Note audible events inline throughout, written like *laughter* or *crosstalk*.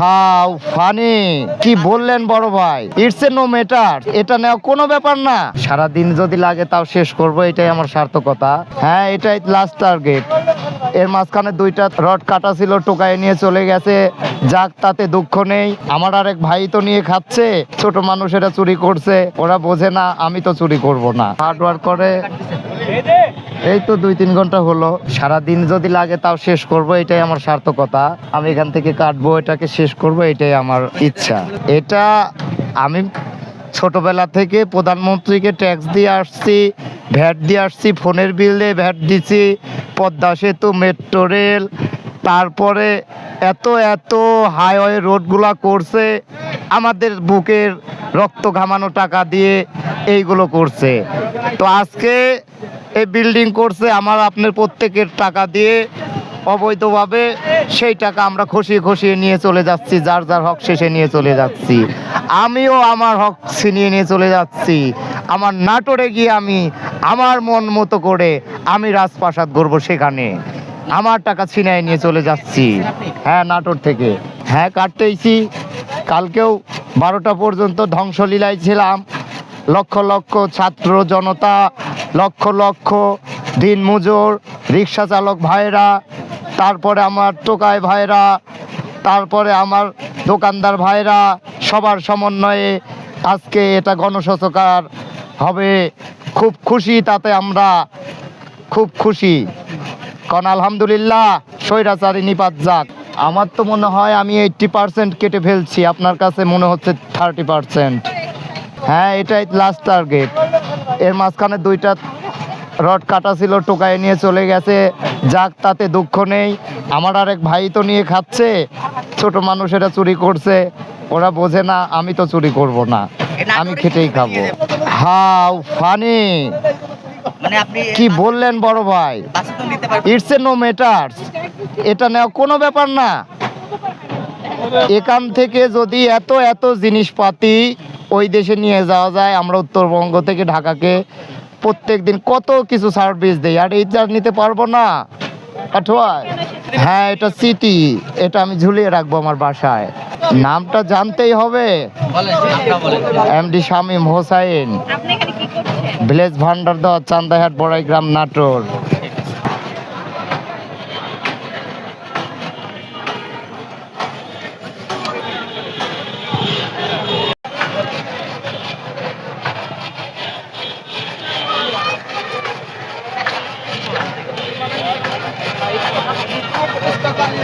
How funny. কি বললেন বড় ভাই? ইটস এ নো ম্যাটার এটা নেওয়া কোনো ব্যাপার না। সারা দিন যদি লাগে তাও শেষ করব, এটাই আমার সার্থকতা। হ্যাঁ এটাই লাস্ট টার্গেট এর মাঝখানে দুইটা রড কাটা ছিল, টোকায় নিয়ে চলে গেছে। যাক, তাতে দুঃখ নেই। আমার আরেক ভাই তো নিয়ে খাচ্ছে। ছোট মানুষেরা চুরি করছে। ওরা বোঝে না, আমি তো চুরি করব না। হার্ড ওয়ার্ক করে। এই তো দুই তিন ঘণ্টা হলো। সারা দিন যদি লাগে তাও শেষ করব, এটাই আমার সার্থকতা। আমি এখান থেকে কাটবো, এটাকে শেষ করব, এটাই আমার ইচ্ছা। এটা আমি ছোটবেলা থেকে প্রধানমন্ত্রীকে ট্যাক্স দিয়ে আসছি ভ্যাট দিয়ে আসছি, ফোনের বিল দিয়ে ভ্যাট দিছি পদ্মা সেতু মেট্রো রেল তারপরে এত এত হাইওয়ে রোডগুলা করছে, আমাদের বুকের রক্ত ঘামানো টাকা দিয়ে এইগুলো করছে। তো আজকে এই বিল্ডিং করছে, আমার আপনার প্রত্যেকের টাকা দিয়ে অবৈধভাবে সেই টাকা আমরা খসিয়ে খসিয়ে নিয়ে চলে যাচ্ছি, যার যার হক শেষে নিয়ে চলে যাচ্ছি। আমিও আমার হক ছিনিয়ে নিয়ে চলে যাচ্ছি। আমার নাটোরে গিয়ে আমি আমার মন মতো করে আমি রাজপ্রাসাদ গড়বো সেখানে। আমার টাকা ছিনাই নিয়ে চলে যাচ্ছি। হ্যাঁ নাটোর থেকে। হ্যাঁ কাটতেইছি। কালকেও বারোটা পর্যন্ত ধ্বংসলীলায় ছিলাম। লক্ষ লক্ষ ছাত্র, জনতা লক্ষ লক্ষ দিনমজুর রিক্সা চালক ভাইরা তারপরে আমার টোকায় ভাইরা তারপরে আমার দোকানদার ভাইরা সবার সমন্বয়ে আজকে এটা গণশোচকার হবে। খুব খুশি তাতে আমরা, খুব খুশি। কারণ আলহামদুলিল্লাহ স্বৈরাচারী নিপাত যাক। আমার তো মনে হয় আমি এইটটি পার্সেন্ট কেটে ফেলছি, আপনার কাছে মনে হচ্ছে থার্টি পার্সেন্ট। হ্যাঁ এটাই লাস্ট টার্গেট মাঝখানে দুইটা রড কাটা ছিল টোকায় নিয়ে চলে গেছে। যাক তাতে দুঃখ নেই। আমার আরেক ভাই তো নিয়ে খাচ্ছে। ছোট মানুষেরা চুরি করছে। ওরা বোঝে না আমি তো চুরি করব না। আমি খেটেই খাব। How funny. মানে কি বললেন বড় ভাই? It's a no. ম্যাটার এটা নেওয়া কোনো ব্যাপার না। এখান থেকে যদি এত এত জিনিসপাতি ওই দেশে নিয়ে যাওয়া যায়। আমরা উত্তরবঙ্গ থেকে ঢাকাকে প্রত্যেক দিন কত কিছু সার্ভিস দেই। আর এই চার নিতে পারব না। কাঠোয়ায় হ্যাঁ এটা সিটি এটা আমি ঝুলিয়ে রাখব আমার বাসায়। নামটা জানতেই হবে। এমডি শামীম হোসাইন। ভিলেজ ভান্ডার দেওয়া চান্দাহাট বড়াইগ্রাম নাটোর।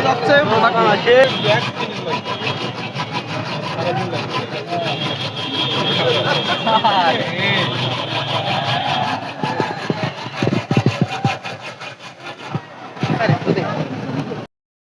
যাচ্ছে প্রোডাক্ট *laughs*